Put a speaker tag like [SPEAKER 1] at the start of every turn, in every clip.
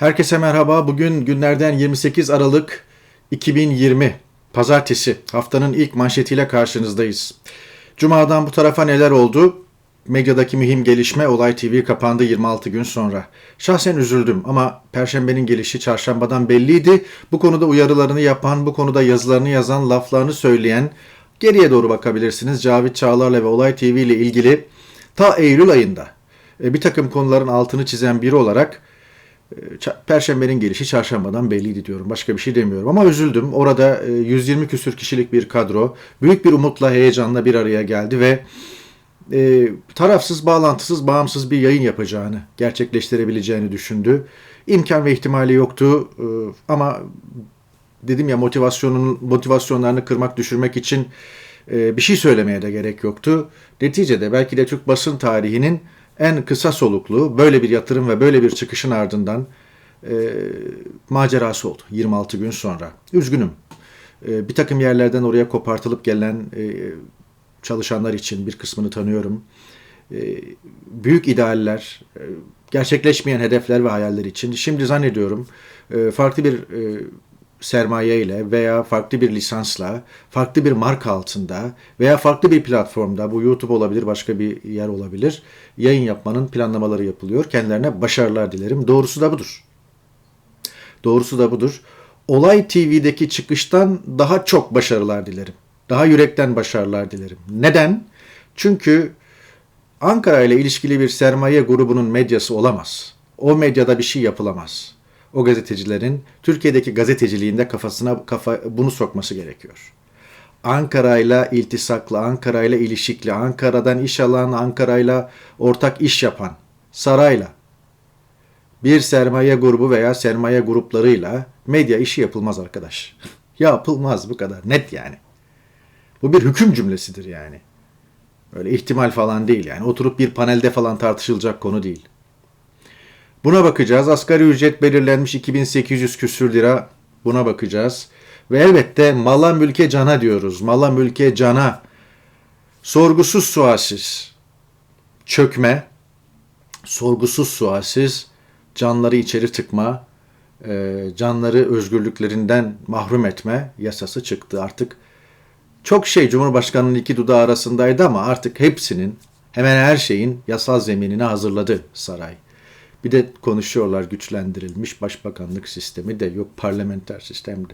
[SPEAKER 1] Herkese merhaba. Bugün günlerden 28 Aralık 2020 Pazartesi. Haftanın ilk manşetiyle karşınızdayız. Cuma'dan bu tarafa neler oldu? Medyadaki mühim gelişme Olay TV kapandı 26 gün sonra. Şahsen üzüldüm ama Perşembenin gelişi çarşambadan belliydi. Bu konuda uyarılarını yapan, bu konuda yazılarını yazan, laflarını söyleyen geriye doğru bakabilirsiniz. Cavit Çağlar'la ve Olay TV ile ilgili ta Eylül ayında e, bir takım konuların altını çizen biri olarak Perşembenin gelişi çarşambadan belliydi diyorum. Başka bir şey demiyorum ama üzüldüm. Orada 120 küsür kişilik bir kadro büyük bir umutla, heyecanla bir araya geldi ve e, tarafsız, bağlantısız, bağımsız bir yayın yapacağını, gerçekleştirebileceğini düşündü. İmkan ve ihtimali yoktu e, ama dedim ya motivasyonun motivasyonlarını kırmak, düşürmek için e, bir şey söylemeye de gerek yoktu. Neticede belki de Türk basın tarihinin en kısa soluklu böyle bir yatırım ve böyle bir çıkışın ardından e, macerası oldu 26 gün sonra. Üzgünüm. E, bir takım yerlerden oraya kopartılıp gelen e, çalışanlar için bir kısmını tanıyorum. E, büyük idealler, e, gerçekleşmeyen hedefler ve hayaller için şimdi zannediyorum e, farklı bir e, sermaye ile veya farklı bir lisansla, farklı bir marka altında veya farklı bir platformda, bu YouTube olabilir, başka bir yer olabilir, yayın yapmanın planlamaları yapılıyor. Kendilerine başarılar dilerim. Doğrusu da budur. Doğrusu da budur. Olay TV'deki çıkıştan daha çok başarılar dilerim. Daha yürekten başarılar dilerim. Neden? Çünkü Ankara ile ilişkili bir sermaye grubunun medyası olamaz. O medyada bir şey yapılamaz o gazetecilerin Türkiye'deki gazeteciliğinde kafasına kafa bunu sokması gerekiyor. Ankara'yla iltisaklı, Ankara'yla ilişikli, Ankara'dan iş alan, Ankara'yla ortak iş yapan, sarayla, bir sermaye grubu veya sermaye gruplarıyla medya işi yapılmaz arkadaş. yapılmaz bu kadar net yani. Bu bir hüküm cümlesidir yani. Böyle ihtimal falan değil yani. Oturup bir panelde falan tartışılacak konu değil. Buna bakacağız. Asgari ücret belirlenmiş 2800 küsür lira. Buna bakacağız. Ve elbette mala mülke cana diyoruz. Mala mülke cana. Sorgusuz sualsiz. Çökme. Sorgusuz sualsiz. Canları içeri tıkma. E, canları özgürlüklerinden mahrum etme yasası çıktı artık. Çok şey Cumhurbaşkanı'nın iki dudağı arasındaydı ama artık hepsinin hemen her şeyin yasal zeminini hazırladı saray. Bir de konuşuyorlar güçlendirilmiş başbakanlık sistemi de yok parlamenter sistemde.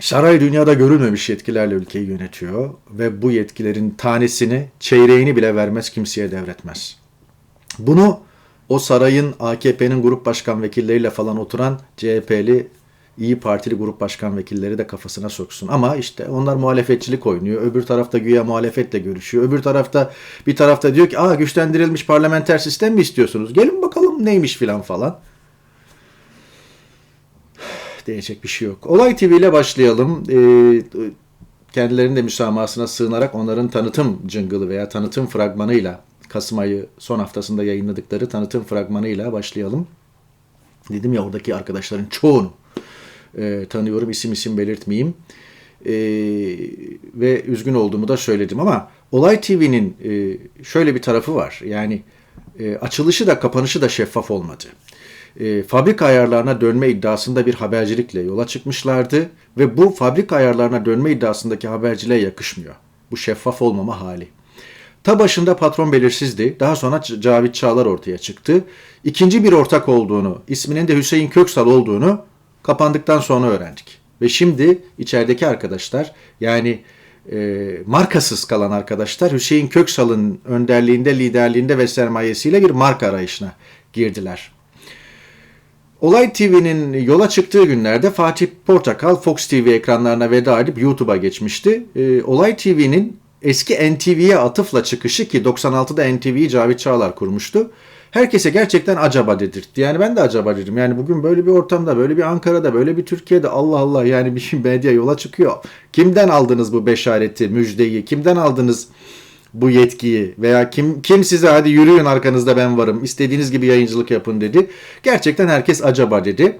[SPEAKER 1] Saray dünyada görülmemiş yetkilerle ülkeyi yönetiyor ve bu yetkilerin tanesini, çeyreğini bile vermez kimseye devretmez. Bunu o sarayın AKP'nin grup başkan vekilleriyle falan oturan CHP'li İyi Partili grup başkan vekilleri de kafasına soksun. Ama işte onlar muhalefetçilik oynuyor. Öbür tarafta güya muhalefetle görüşüyor. Öbür tarafta bir tarafta diyor ki aa güçlendirilmiş parlamenter sistem mi istiyorsunuz? Gelin bakalım neymiş filan falan. Diyecek bir şey yok. Olay TV ile başlayalım. Ee, kendilerinin de müsamahasına sığınarak onların tanıtım cıngılı veya tanıtım fragmanıyla Kasım ayı son haftasında yayınladıkları tanıtım fragmanıyla başlayalım. Dedim ya oradaki arkadaşların çoğunu e, tanıyorum. İsim isim belirtmeyeyim. E, ve üzgün olduğumu da söyledim ama Olay TV'nin e, şöyle bir tarafı var. Yani e, açılışı da kapanışı da şeffaf olmadı. E, fabrika ayarlarına dönme iddiasında bir habercilikle yola çıkmışlardı ve bu fabrika ayarlarına dönme iddiasındaki haberciliğe yakışmıyor. Bu şeffaf olmama hali. Ta başında patron belirsizdi. Daha sonra Cavit Çağlar ortaya çıktı. İkinci bir ortak olduğunu, isminin de Hüseyin Köksal olduğunu kapandıktan sonra öğrendik. Ve şimdi içerideki arkadaşlar yani e, markasız kalan arkadaşlar Hüseyin Köksal'ın önderliğinde, liderliğinde ve sermayesiyle bir marka arayışına girdiler. Olay TV'nin yola çıktığı günlerde Fatih Portakal Fox TV ekranlarına veda edip YouTube'a geçmişti. E, Olay TV'nin eski NTV'ye atıfla çıkışı ki 96'da NTV'yi Cavit Çağlar kurmuştu herkese gerçekten acaba dedirtti. Yani ben de acaba dedim. Yani bugün böyle bir ortamda, böyle bir Ankara'da, böyle bir Türkiye'de Allah Allah yani bir medya yola çıkıyor. Kimden aldınız bu beşareti, müjdeyi? Kimden aldınız bu yetkiyi veya kim kim size hadi yürüyün arkanızda ben varım istediğiniz gibi yayıncılık yapın dedi. Gerçekten herkes acaba dedi.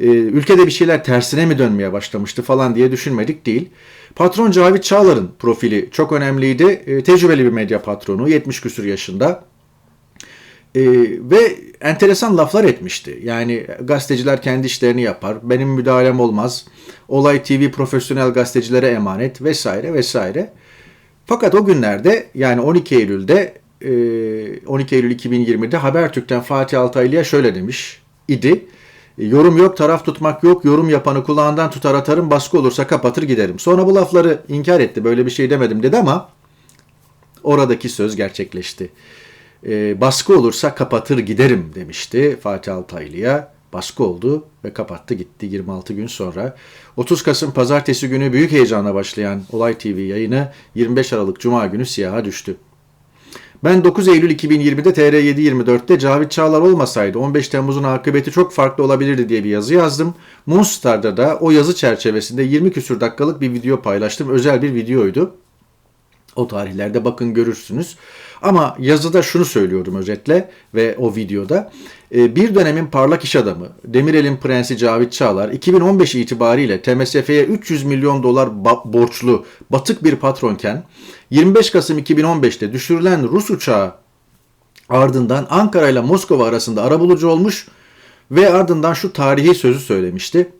[SPEAKER 1] Ee, ülkede bir şeyler tersine mi dönmeye başlamıştı falan diye düşünmedik değil. Patron Cavit Çağlar'ın profili çok önemliydi. Ee, tecrübeli bir medya patronu 70 küsur yaşında Ee, ve enteresan laflar etmişti. Yani gazeteciler kendi işlerini yapar, benim müdahalem olmaz, Olay TV profesyonel gazetecilere emanet vesaire vesaire. Fakat o günlerde yani 12 Eylül'de 12 e, Eylül 2020'de Habertürk'ten Fatih Altaylı'ya şöyle demiş idi. Yorum yok, taraf tutmak yok, yorum yapanı kulağından tutar atarım, baskı olursa kapatır giderim. Sonra bu lafları inkar etti, böyle bir şey demedim dedi ama oradaki söz gerçekleşti. E, baskı olursa kapatır giderim demişti Fatih Altaylı'ya. Baskı oldu ve kapattı gitti 26 gün sonra. 30 Kasım pazartesi günü büyük heyecanla başlayan Olay TV yayını 25 Aralık Cuma günü siyaha düştü. Ben 9 Eylül 2020'de TR724'te Cavit Çağlar olmasaydı 15 Temmuz'un akıbeti çok farklı olabilirdi diye bir yazı yazdım. Moonstar'da da o yazı çerçevesinde 20 küsür dakikalık bir video paylaştım. Özel bir videoydu. O tarihlerde bakın görürsünüz. Ama yazıda şunu söylüyordum özetle ve o videoda. E, bir dönemin parlak iş adamı Demirel'in prensi Cavit Çağlar 2015 itibariyle TMSF'ye 300 milyon dolar borçlu batık bir patronken 25 Kasım 2015'te düşürülen Rus uçağı ardından Ankara ile Moskova arasında arabulucu olmuş ve ardından şu tarihi sözü söylemişti.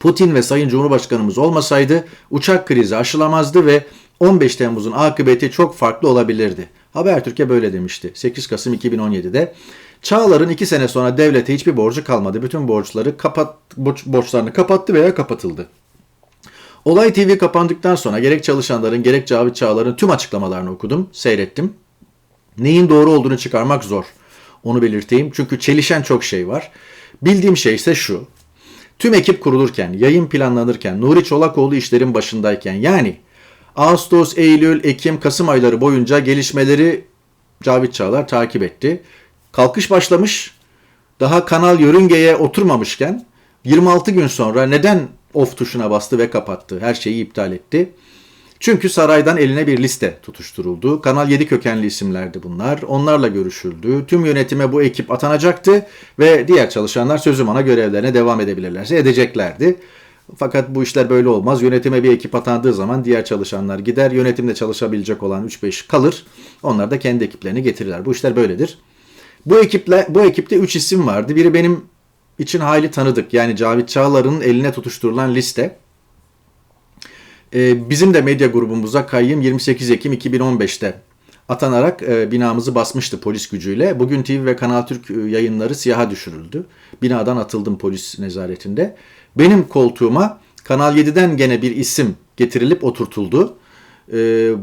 [SPEAKER 1] Putin ve Sayın Cumhurbaşkanımız olmasaydı uçak krizi aşılamazdı ve 15 Temmuz'un akıbeti çok farklı olabilirdi. Habertürk'e böyle demişti 8 Kasım 2017'de. Çağlar'ın 2 sene sonra devlete hiçbir borcu kalmadı. Bütün borçları kapat, borç, borçlarını kapattı veya kapatıldı. Olay TV kapandıktan sonra gerek çalışanların gerek Cavit Çağlar'ın tüm açıklamalarını okudum, seyrettim. Neyin doğru olduğunu çıkarmak zor. Onu belirteyim çünkü çelişen çok şey var. Bildiğim şey ise şu. Tüm ekip kurulurken, yayın planlanırken, Nuri Çolakoğlu işlerin başındayken yani Ağustos, Eylül, Ekim, Kasım ayları boyunca gelişmeleri Cavit Çağlar takip etti. Kalkış başlamış. Daha kanal yörüngeye oturmamışken 26 gün sonra neden off tuşuna bastı ve kapattı? Her şeyi iptal etti. Çünkü saraydan eline bir liste tutuşturuldu. Kanal 7 kökenli isimlerdi bunlar. Onlarla görüşüldü. Tüm yönetime bu ekip atanacaktı ve diğer çalışanlar sözüm ona görevlerine devam edebilirlerse edeceklerdi. Fakat bu işler böyle olmaz. Yönetime bir ekip atandığı zaman diğer çalışanlar gider. Yönetimde çalışabilecek olan 3-5 kalır. Onlar da kendi ekiplerini getirirler. Bu işler böyledir. Bu ekiple bu ekipte 3 isim vardı. Biri benim için hayli tanıdık. Yani Cavit Çağlar'ın eline tutuşturulan liste. Ee, bizim de medya grubumuza kayyım 28 Ekim 2015'te atanarak e, binamızı basmıştı polis gücüyle. Bugün TV ve Kanal Türk e, yayınları siyaha düşürüldü. Binadan atıldım polis nezaretinde. Benim koltuğuma Kanal 7'den gene bir isim getirilip oturtuldu. E,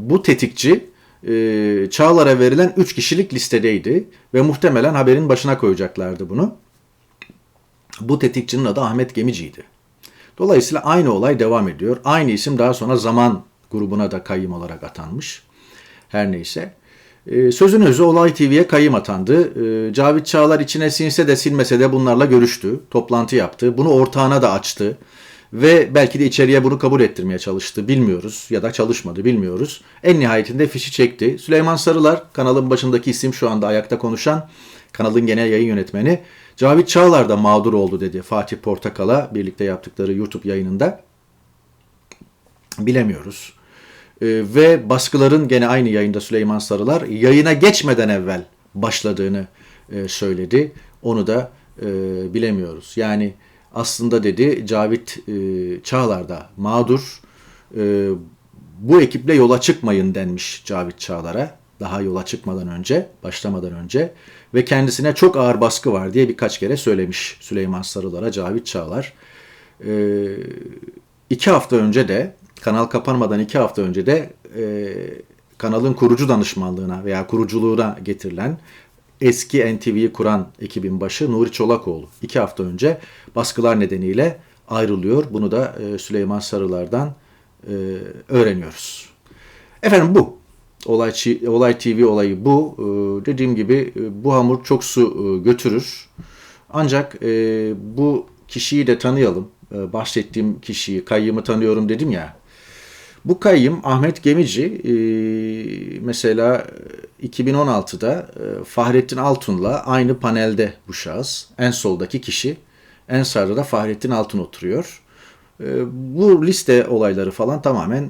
[SPEAKER 1] bu tetikçi e, Çağlar'a verilen 3 kişilik listedeydi ve muhtemelen haberin başına koyacaklardı bunu. Bu tetikçinin adı Ahmet Gemici'ydi. Dolayısıyla aynı olay devam ediyor. Aynı isim daha sonra zaman grubuna da kayyım olarak atanmış. Her neyse. Ee, sözün özü Olay TV'ye kayyım atandı. Ee, Cavit Çağlar içine sinse de silmese de bunlarla görüştü. Toplantı yaptı. Bunu ortağına da açtı. Ve belki de içeriye bunu kabul ettirmeye çalıştı. Bilmiyoruz ya da çalışmadı bilmiyoruz. En nihayetinde fişi çekti. Süleyman Sarılar kanalın başındaki isim şu anda ayakta konuşan kanalın genel yayın yönetmeni. Cavit Çağlar da mağdur oldu dedi Fatih Portakal'a birlikte yaptıkları YouTube yayınında. Bilemiyoruz. Ee, ve baskıların gene aynı yayında Süleyman Sarılar yayına geçmeden evvel başladığını e, söyledi. Onu da e, bilemiyoruz. Yani aslında dedi Cavit e, Çağlar da mağdur. Bu ekiple yola çıkmayın denmiş Cavit Çağlar'a. Daha yola çıkmadan önce, başlamadan önce ve kendisine çok ağır baskı var diye birkaç kere söylemiş Süleyman Sarılar'a Cavit Çağlar. E, iki hafta önce de kanal kapanmadan iki hafta önce de e, kanalın kurucu danışmanlığına veya kuruculuğuna getirilen eski NTV'yi kuran ekibin başı Nuri Çolakoğlu iki hafta önce baskılar nedeniyle ayrılıyor. Bunu da e, Süleyman Sarılar'dan e, öğreniyoruz. Efendim bu. Olay, Olay TV olayı bu. E, dediğim gibi e, bu hamur çok su e, götürür. Ancak e, bu kişiyi de tanıyalım. E, bahsettiğim kişiyi, kayyımı tanıyorum dedim ya. Bu kayyım Ahmet Gemici e, mesela 2016'da e, Fahrettin Altun'la aynı panelde bu şahıs. En soldaki kişi. En sağda da Fahrettin Altun oturuyor. E, bu liste olayları falan tamamen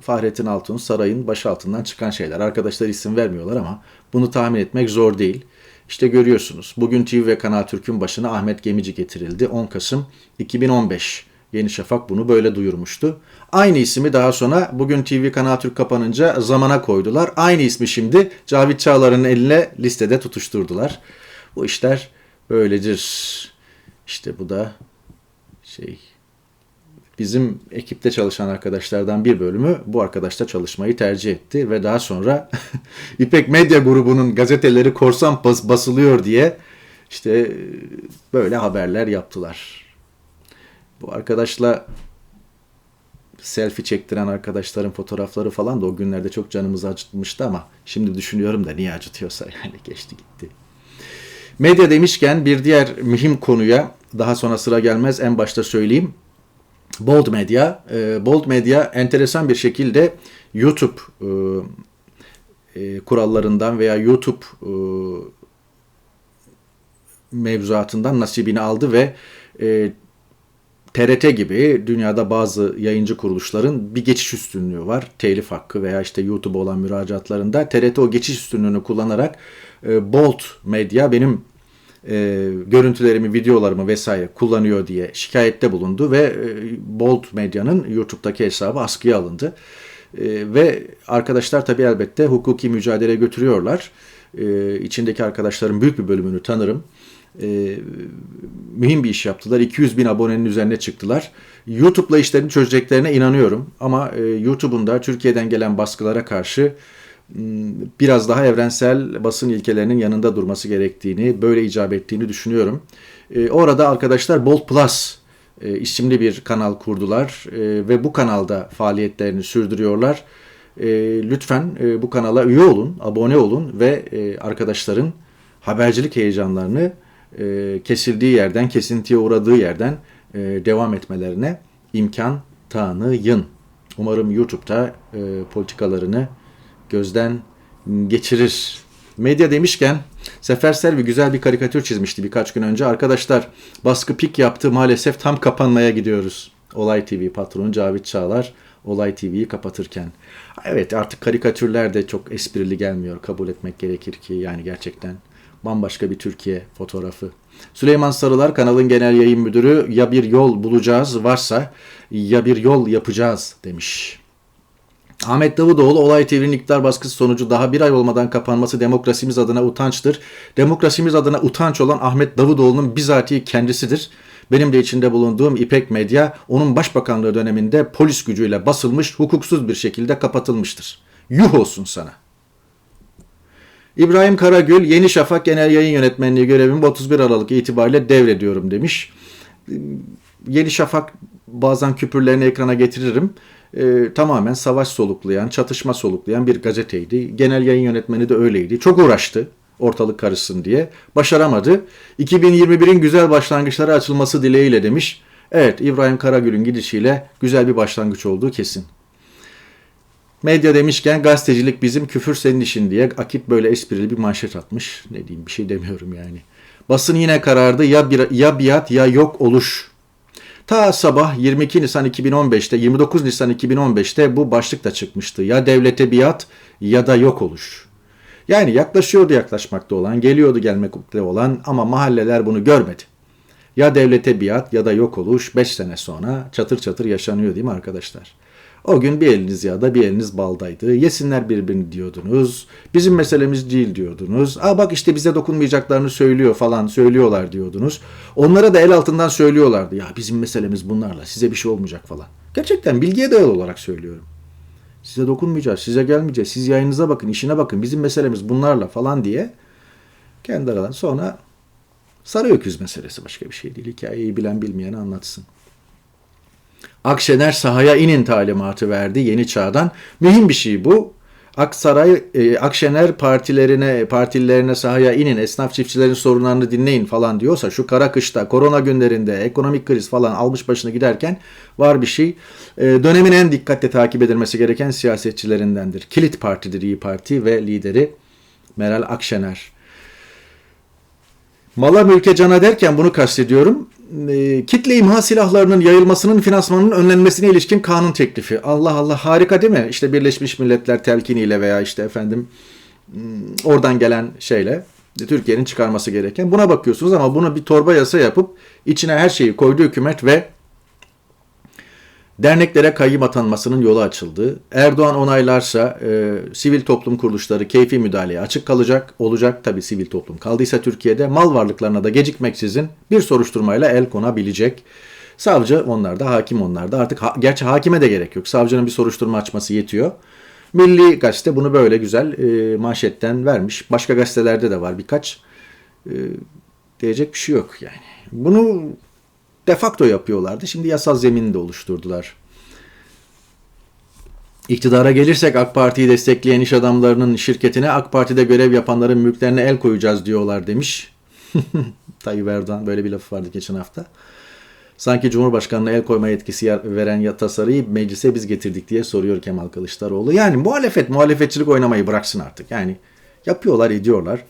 [SPEAKER 1] Fahrettin Altun sarayın başı altından çıkan şeyler. Arkadaşlar isim vermiyorlar ama bunu tahmin etmek zor değil. İşte görüyorsunuz. Bugün TV ve Kanal Türk'ün başına Ahmet Gemici getirildi. 10 Kasım 2015. Yeni Şafak bunu böyle duyurmuştu. Aynı ismi daha sonra bugün TV Kanal Türk kapanınca zamana koydular. Aynı ismi şimdi Cavit Çağlar'ın eline listede tutuşturdular. Bu işler böyledir. İşte bu da şey bizim ekipte çalışan arkadaşlardan bir bölümü bu arkadaşla çalışmayı tercih etti ve daha sonra İpek Medya grubunun gazeteleri korsan bas basılıyor diye işte böyle haberler yaptılar. Bu arkadaşla selfie çektiren arkadaşların fotoğrafları falan da o günlerde çok canımızı acıtmıştı ama şimdi düşünüyorum da niye acıtıyorsa yani geçti gitti. Medya demişken bir diğer mühim konuya daha sonra sıra gelmez en başta söyleyeyim. Bold Media. E, Bold Media enteresan bir şekilde YouTube e, e, kurallarından veya YouTube mevzuatından nasibini aldı ve TRT gibi dünyada bazı yayıncı kuruluşların bir geçiş üstünlüğü var. Telif hakkı veya işte YouTube olan müracaatlarında TRT o geçiş üstünlüğünü kullanarak e, Bolt Medya benim e, görüntülerimi, videolarımı vesaire kullanıyor diye şikayette bulundu ve e, Bolt Medya'nın YouTube'daki hesabı askıya alındı. E, ve arkadaşlar tabii elbette hukuki mücadele götürüyorlar. E, içindeki arkadaşların büyük bir bölümünü tanırım. E, mühim bir iş yaptılar. 200 bin abonenin üzerine çıktılar. YouTube'la işlerini çözeceklerine inanıyorum. Ama e, YouTube'un da Türkiye'den gelen baskılara karşı biraz daha evrensel basın ilkelerinin yanında durması gerektiğini, böyle icap ettiğini düşünüyorum. E, orada arkadaşlar Bolt Plus e, isimli bir kanal kurdular e, ve bu kanalda faaliyetlerini sürdürüyorlar. Lütfen bu kanala üye olun, abone olun ve arkadaşların habercilik heyecanlarını kesildiği yerden, kesintiye uğradığı yerden devam etmelerine imkan tanıyın. Umarım YouTube'da politikalarını gözden geçirir. Medya demişken Sefer Selvi güzel bir karikatür çizmişti birkaç gün önce. Arkadaşlar baskı pik yaptı maalesef tam kapanmaya gidiyoruz. Olay TV patronu Cavit Çağlar Olay TV'yi kapatırken. Evet artık karikatürler de çok esprili gelmiyor kabul etmek gerekir ki yani gerçekten bambaşka bir Türkiye fotoğrafı. Süleyman Sarılar kanalın genel yayın müdürü ya bir yol bulacağız varsa ya bir yol yapacağız demiş. Ahmet Davutoğlu olay TV'nin iktidar baskısı sonucu daha bir ay olmadan kapanması demokrasimiz adına utançtır. Demokrasimiz adına utanç olan Ahmet Davutoğlu'nun bizatihi kendisidir. Benim de içinde bulunduğum İpek Medya onun başbakanlığı döneminde polis gücüyle basılmış, hukuksuz bir şekilde kapatılmıştır. Yuh olsun sana. İbrahim Karagül, Yeni Şafak Genel Yayın Yönetmenliği görevimi 31 Aralık itibariyle devrediyorum demiş. Yeni Şafak bazen küpürlerini ekrana getiririm e, tamamen savaş soluklayan, çatışma soluklayan bir gazeteydi. Genel yayın yönetmeni de öyleydi. Çok uğraştı ortalık karışsın diye. Başaramadı. 2021'in güzel başlangıçları açılması dileğiyle demiş. Evet İbrahim Karagül'ün gidişiyle güzel bir başlangıç olduğu kesin. Medya demişken gazetecilik bizim küfür senin işin diye Akit böyle esprili bir manşet atmış. Ne diyeyim bir şey demiyorum yani. Basın yine karardı ya, bir, ya biat ya yok oluş Ta sabah 22 Nisan 2015'te 29 Nisan 2015'te bu başlık da çıkmıştı. Ya devlete biat ya da yok oluş. Yani yaklaşıyordu yaklaşmakta olan, geliyordu gelmekte olan ama mahalleler bunu görmedi. Ya devlete biat ya da yok oluş 5 sene sonra çatır çatır yaşanıyor değil mi arkadaşlar? O gün bir eliniz yağda bir eliniz baldaydı. Yesinler birbirini diyordunuz. Bizim meselemiz değil diyordunuz. Aa bak işte bize dokunmayacaklarını söylüyor falan söylüyorlar diyordunuz. Onlara da el altından söylüyorlardı. Ya bizim meselemiz bunlarla size bir şey olmayacak falan. Gerçekten bilgiye dayalı olarak söylüyorum. Size dokunmayacağız, size gelmeyeceğiz. Siz yayınınıza bakın, işine bakın. Bizim meselemiz bunlarla falan diye kendi aralarında sonra sarı öküz meselesi başka bir şey değil. Hikayeyi bilen bilmeyen anlatsın. Akşener sahaya inin talimatı verdi yeni çağdan. Mühim bir şey bu. Aksaray, e, Akşener partilerine, partililerine sahaya inin, esnaf çiftçilerin sorunlarını dinleyin falan diyorsa şu kara kışta, korona günlerinde, ekonomik kriz falan almış başına giderken var bir şey. E, dönemin en dikkatle takip edilmesi gereken siyasetçilerindendir. Kilit partidir İyi Parti ve lideri Meral Akşener. Mala mülke cana derken bunu kastediyorum e, kitle imha silahlarının yayılmasının finansmanının önlenmesine ilişkin kanun teklifi. Allah Allah harika değil mi? İşte Birleşmiş Milletler telkiniyle veya işte efendim hmm, oradan gelen şeyle Türkiye'nin çıkarması gereken. Buna bakıyorsunuz ama bunu bir torba yasa yapıp içine her şeyi koydu hükümet ve derneklere kayyım atanmasının yolu açıldı. Erdoğan onaylarsa e, sivil toplum kuruluşları keyfi müdahaleye açık kalacak olacak. Tabi sivil toplum kaldıysa Türkiye'de mal varlıklarına da gecikmeksizin bir soruşturmayla el konabilecek. Savcı onlar da hakim onlar da artık ha, gerçi hakime de gerek yok. Savcının bir soruşturma açması yetiyor. Milli Gazete bunu böyle güzel e, manşetten vermiş. Başka gazetelerde de var birkaç. E, diyecek bir şey yok yani. Bunu de facto yapıyorlardı. Şimdi yasal zemini de oluşturdular. İktidara gelirsek AK Parti'yi destekleyen iş adamlarının şirketine AK Parti'de görev yapanların mülklerine el koyacağız diyorlar demiş. Tayyip Erdoğan böyle bir lafı vardı geçen hafta. Sanki Cumhurbaşkanı'na el koyma yetkisi veren tasarıyı meclise biz getirdik diye soruyor Kemal Kılıçdaroğlu. Yani muhalefet, muhalefetçilik oynamayı bıraksın artık. Yani yapıyorlar, ediyorlar.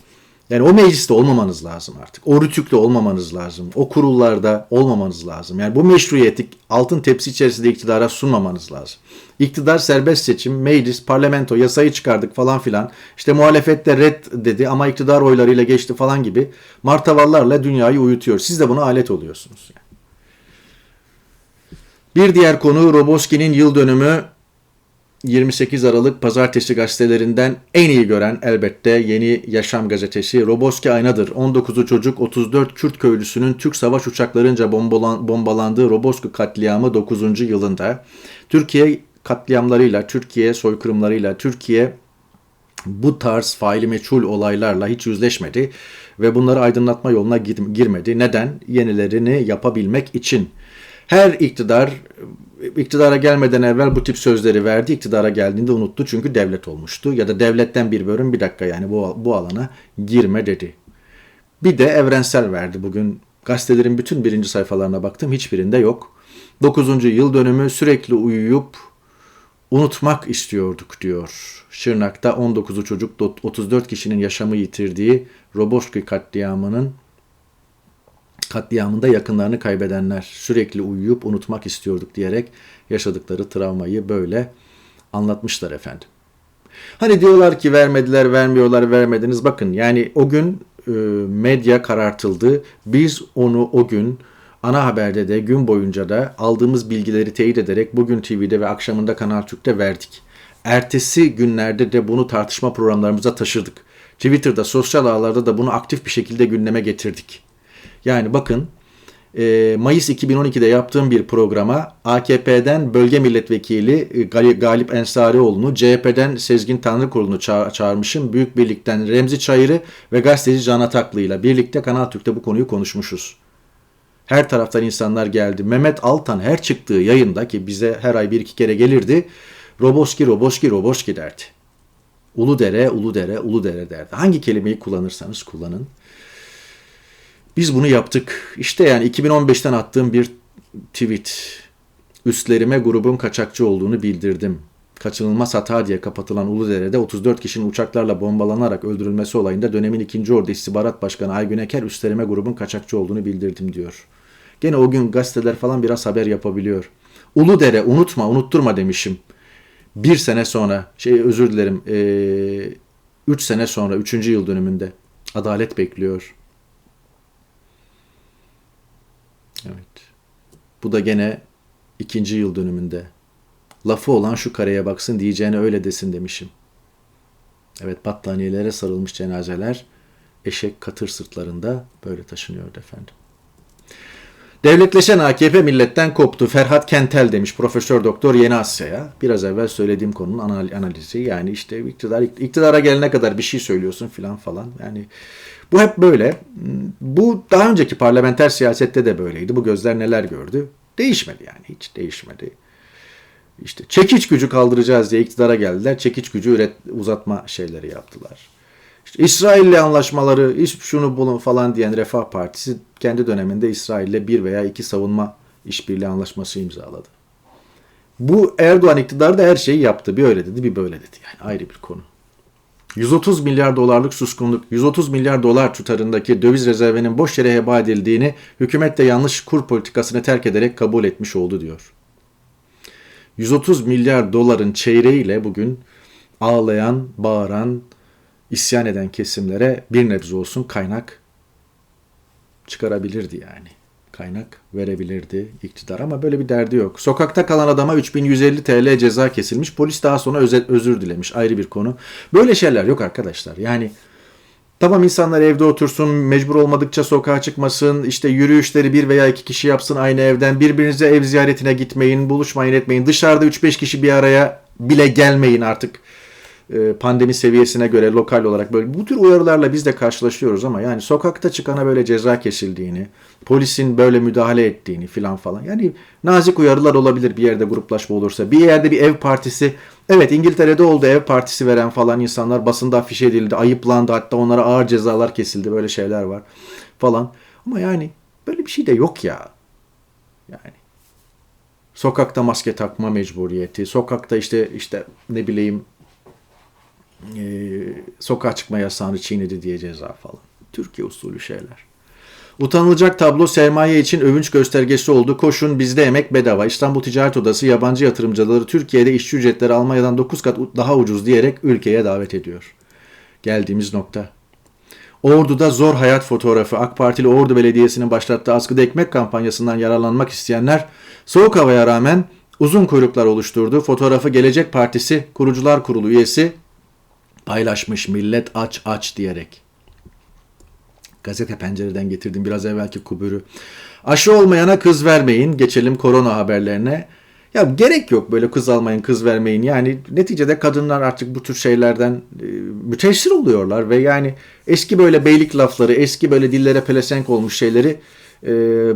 [SPEAKER 1] Yani o mecliste olmamanız lazım artık. O rütükte olmamanız lazım. O kurullarda olmamanız lazım. Yani bu meşruiyeti altın tepsi içerisinde iktidara sunmamanız lazım. İktidar serbest seçim, meclis, parlamento, yasayı çıkardık falan filan. İşte muhalefette red dedi ama iktidar oylarıyla geçti falan gibi martavallarla dünyayı uyutuyor. Siz de buna alet oluyorsunuz. Yani. Bir diğer konu Roboski'nin yıl dönümü 28 Aralık Pazartesi gazetelerinden en iyi gören elbette Yeni Yaşam gazetesi Roboski Aynadır. 19'u çocuk 34 Kürt köylüsünün Türk savaş uçaklarınca bombalandığı Roboski katliamı 9. yılında Türkiye katliamlarıyla, Türkiye soykırımlarıyla, Türkiye bu tarz faili meçhul olaylarla hiç yüzleşmedi ve bunları aydınlatma yoluna girmedi. Neden? Yenilerini yapabilmek için. Her iktidar iktidara gelmeden evvel bu tip sözleri verdi. İktidara geldiğinde unuttu çünkü devlet olmuştu. Ya da devletten bir bölüm bir dakika yani bu, bu alana girme dedi. Bir de evrensel verdi. Bugün gazetelerin bütün birinci sayfalarına baktım. Hiçbirinde yok. 9. yıl dönümü sürekli uyuyup unutmak istiyorduk diyor. Şırnak'ta 19'u çocuk 34 kişinin yaşamı yitirdiği Roboşki katliamının katliamında yakınlarını kaybedenler sürekli uyuyup unutmak istiyorduk diyerek yaşadıkları travmayı böyle anlatmışlar efendim. Hani diyorlar ki vermediler, vermiyorlar, vermediniz. Bakın yani o gün e, medya karartıldı. Biz onu o gün ana haberde de gün boyunca da aldığımız bilgileri teyit ederek bugün TV'de ve akşamında Kanal Türk'te verdik. Ertesi günlerde de bunu tartışma programlarımıza taşıdık. Twitter'da, sosyal ağlarda da bunu aktif bir şekilde gündeme getirdik. Yani bakın e, Mayıs 2012'de yaptığım bir programa AKP'den bölge milletvekili e, Galip Ensarioğlu'nu, CHP'den Sezgin Tanrıkulu'nu ça- çağırmışım. Büyük Birlik'ten Remzi Çayır'ı ve gazeteci Can Ataklı ile birlikte Kanal Türk'te bu konuyu konuşmuşuz. Her taraftan insanlar geldi. Mehmet Altan her çıktığı yayında ki bize her ay bir iki kere gelirdi. Roboski, Roboski, Roboski derdi. Ulu dere, ulu dere, ulu dere derdi. Hangi kelimeyi kullanırsanız kullanın. Biz bunu yaptık. İşte yani 2015'ten attığım bir tweet. Üstlerime grubun kaçakçı olduğunu bildirdim. Kaçınılmaz hata diye kapatılan Uludere'de 34 kişinin uçaklarla bombalanarak öldürülmesi olayında dönemin 2. Ordu İstihbarat Başkanı Aygün Eker üstlerime grubun kaçakçı olduğunu bildirdim diyor. Gene o gün gazeteler falan biraz haber yapabiliyor. Uludere unutma unutturma demişim. Bir sene sonra şey özür dilerim ee, üç sene sonra üçüncü yıl dönümünde adalet bekliyor. Evet. Bu da gene ikinci yıl dönümünde. Lafı olan şu kareye baksın diyeceğine öyle desin demişim. Evet battaniyelere sarılmış cenazeler eşek katır sırtlarında böyle taşınıyordu efendim. Devletleşen AKP milletten koptu. Ferhat Kentel demiş Profesör Doktor Yeni Asya'ya. Biraz evvel söylediğim konunun analizi. Yani işte iktidar iktidara gelene kadar bir şey söylüyorsun filan falan. Yani bu hep böyle. Bu daha önceki parlamenter siyasette de böyleydi. Bu gözler neler gördü? Değişmedi yani hiç değişmedi. İşte çekiç gücü kaldıracağız diye iktidara geldiler. Çekiç gücü üret, uzatma şeyleri yaptılar. İşte İsrail'le anlaşmaları, iş şunu bulun falan diyen Refah Partisi kendi döneminde İsrail'le bir veya iki savunma işbirliği anlaşması imzaladı. Bu Erdoğan iktidarı da her şeyi yaptı. Bir öyle dedi, bir böyle dedi. Yani ayrı bir konu. 130 milyar dolarlık suskunluk, 130 milyar dolar tutarındaki döviz rezervinin boş yere heba edildiğini hükümet de yanlış kur politikasını terk ederek kabul etmiş oldu diyor. 130 milyar doların çeyreğiyle bugün ağlayan, bağıran, isyan eden kesimlere bir nebze olsun kaynak çıkarabilirdi yani. Kaynak verebilirdi iktidar ama böyle bir derdi yok. Sokakta kalan adama 3150 TL ceza kesilmiş. Polis daha sonra özet, özür dilemiş. Ayrı bir konu. Böyle şeyler yok arkadaşlar. Yani Tamam insanlar evde otursun, mecbur olmadıkça sokağa çıkmasın, işte yürüyüşleri bir veya iki kişi yapsın aynı evden, birbirinize ev ziyaretine gitmeyin, buluşmayın etmeyin, dışarıda 3-5 kişi bir araya bile gelmeyin artık pandemi seviyesine göre lokal olarak böyle bu tür uyarılarla biz de karşılaşıyoruz ama yani sokakta çıkana böyle ceza kesildiğini, polisin böyle müdahale ettiğini filan falan. Yani nazik uyarılar olabilir bir yerde gruplaşma olursa. Bir yerde bir ev partisi Evet İngiltere'de oldu ev partisi veren falan insanlar basında afişe edildi, ayıplandı hatta onlara ağır cezalar kesildi böyle şeyler var falan. Ama yani böyle bir şey de yok ya. Yani sokakta maske takma mecburiyeti, sokakta işte işte ne bileyim e, sokağa çıkma yasağını çiğnedi diye ceza falan. Türkiye usulü şeyler. Utanılacak tablo sermaye için övünç göstergesi oldu. Koşun bizde emek bedava. İstanbul Ticaret Odası yabancı yatırımcıları Türkiye'de işçi ücretleri Almanya'dan 9 kat daha ucuz diyerek ülkeye davet ediyor. Geldiğimiz nokta. Ordu'da zor hayat fotoğrafı AK Partili Ordu Belediyesi'nin başlattığı askıda ekmek kampanyasından yararlanmak isteyenler soğuk havaya rağmen uzun kuyruklar oluşturdu. Fotoğrafı Gelecek Partisi Kurucular Kurulu üyesi paylaşmış millet aç aç diyerek. Gazete pencereden getirdim biraz evvelki kubürü. Aşı olmayana kız vermeyin. Geçelim korona haberlerine. Ya gerek yok böyle kız almayın, kız vermeyin. Yani neticede kadınlar artık bu tür şeylerden e, müteessir oluyorlar ve yani eski böyle beylik lafları, eski böyle dillere pelesenk olmuş şeyleri e,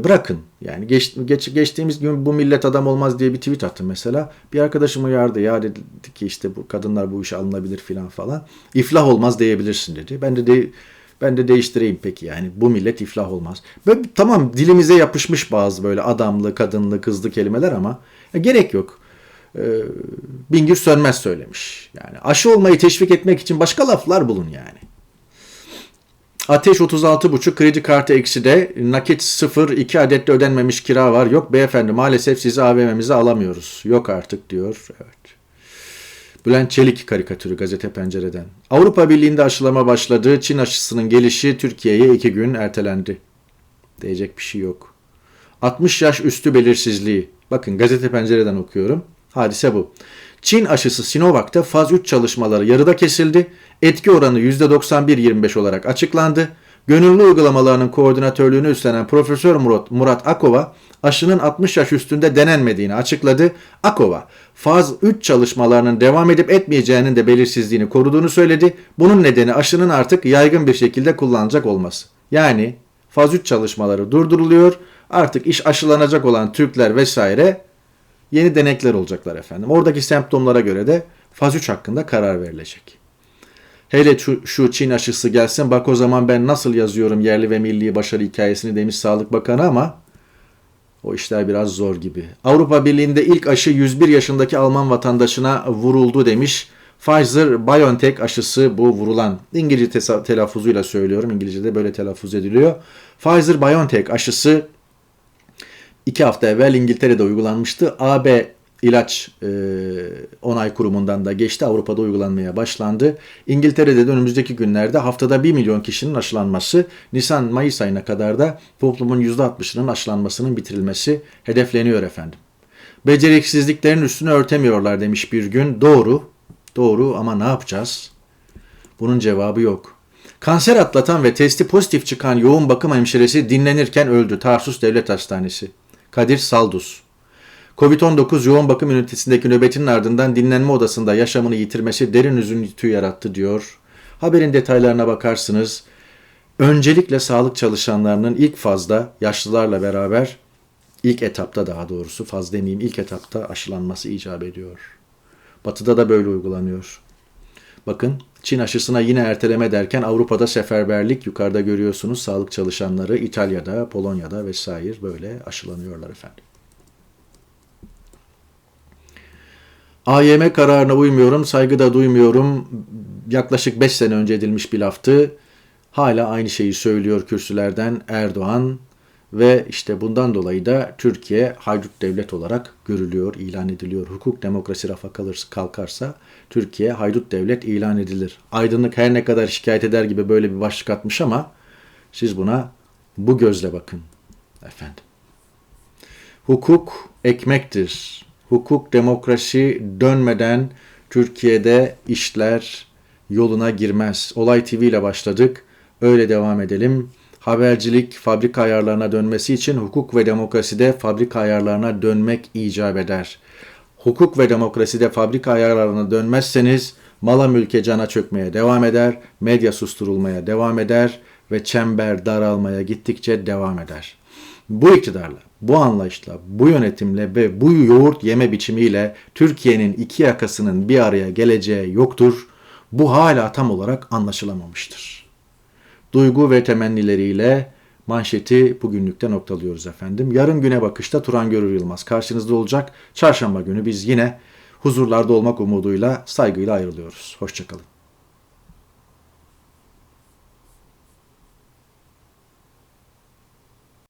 [SPEAKER 1] bırakın. Yani geç, geç, geçtiğimiz gün bu millet adam olmaz diye bir tweet attım mesela. Bir arkadaşım uyardı ya dedi ki işte bu kadınlar bu işe alınabilir filan falan. İflah olmaz diyebilirsin dedi. Ben de, de ben de değiştireyim peki yani bu millet iflah olmaz. Böyle, tamam dilimize yapışmış bazı böyle adamlı, kadınlı, kızlı kelimeler ama ya, gerek yok. Ee, Bingür Sönmez söylemiş. Yani aşı olmayı teşvik etmek için başka laflar bulun yani. Ateş 36,5 kredi kartı eksi de nakit 0 2 adet de ödenmemiş kira var. Yok beyefendi maalesef sizi AVM'mize alamıyoruz. Yok artık diyor. Evet. Bülent Çelik karikatürü gazete pencereden. Avrupa Birliği'nde aşılama başladı. Çin aşısının gelişi Türkiye'ye iki gün ertelendi. Diyecek bir şey yok. 60 yaş üstü belirsizliği. Bakın gazete pencereden okuyorum. Hadise bu. Çin aşısı Sinovac'ta faz 3 çalışmaları yarıda kesildi. Etki oranı %91-25 olarak açıklandı. Gönüllü uygulamalarının koordinatörlüğünü üstlenen Profesör Murat, Murat Akova aşının 60 yaş üstünde denenmediğini açıkladı. Akova, faz 3 çalışmalarının devam edip etmeyeceğinin de belirsizliğini koruduğunu söyledi. Bunun nedeni aşının artık yaygın bir şekilde kullanılacak olması. Yani faz 3 çalışmaları durduruluyor. Artık iş aşılanacak olan Türkler vesaire yeni denekler olacaklar efendim. Oradaki semptomlara göre de faz 3 hakkında karar verilecek. Hele şu, şu Çin aşısı gelsin bak o zaman ben nasıl yazıyorum yerli ve milli başarı hikayesini demiş Sağlık Bakanı ama o işler biraz zor gibi. Avrupa Birliği'nde ilk aşı 101 yaşındaki Alman vatandaşına vuruldu demiş. Pfizer-BioNTech aşısı bu vurulan İngilizce telaffuzuyla söylüyorum. İngilizce'de böyle telaffuz ediliyor. Pfizer-BioNTech aşısı iki hafta evvel İngiltere'de uygulanmıştı. AB ilaç e, onay kurumundan da geçti. Avrupa'da uygulanmaya başlandı. İngiltere'de de önümüzdeki günlerde haftada 1 milyon kişinin aşılanması, Nisan-Mayıs ayına kadar da toplumun %60'ının aşılanmasının bitirilmesi hedefleniyor efendim. Beceriksizliklerin üstünü örtemiyorlar demiş bir gün. Doğru, doğru ama ne yapacağız? Bunun cevabı yok. Kanser atlatan ve testi pozitif çıkan yoğun bakım hemşiresi dinlenirken öldü. Tarsus Devlet Hastanesi. Kadir Saldus. Covid-19 yoğun bakım ünitesindeki nöbetinin ardından dinlenme odasında yaşamını yitirmesi derin üzüntü yarattı diyor. Haberin detaylarına bakarsınız. Öncelikle sağlık çalışanlarının ilk fazda yaşlılarla beraber ilk etapta daha doğrusu faz demeyeyim ilk etapta aşılanması icap ediyor. Batı'da da böyle uygulanıyor. Bakın Çin aşısına yine erteleme derken Avrupa'da seferberlik yukarıda görüyorsunuz sağlık çalışanları İtalya'da, Polonya'da vesaire böyle aşılanıyorlar efendim. AYM kararına uymuyorum, saygı da duymuyorum. Yaklaşık 5 sene önce edilmiş bir laftı. Hala aynı şeyi söylüyor kürsülerden Erdoğan. Ve işte bundan dolayı da Türkiye haydut devlet olarak görülüyor, ilan ediliyor. Hukuk, demokrasi rafa kalır, kalkarsa Türkiye haydut devlet ilan edilir. Aydınlık her ne kadar şikayet eder gibi böyle bir başlık atmış ama siz buna bu gözle bakın efendim. Hukuk ekmektir. Hukuk demokrasi dönmeden Türkiye'de işler yoluna girmez. Olay TV ile başladık. Öyle devam edelim. Habercilik fabrika ayarlarına dönmesi için hukuk ve demokraside fabrika ayarlarına dönmek icap eder. Hukuk ve demokraside fabrika ayarlarına dönmezseniz mala mülke cana çökmeye devam eder, medya susturulmaya devam eder ve çember daralmaya gittikçe devam eder. Bu iktidarla, bu anlayışla, bu yönetimle ve bu yoğurt yeme biçimiyle Türkiye'nin iki yakasının bir araya geleceği yoktur. Bu hala tam olarak anlaşılamamıştır. Duygu ve temennileriyle manşeti bugünlükte noktalıyoruz efendim. Yarın güne bakışta Turan Görür Yılmaz karşınızda olacak. Çarşamba günü biz yine huzurlarda olmak umuduyla saygıyla ayrılıyoruz. Hoşçakalın.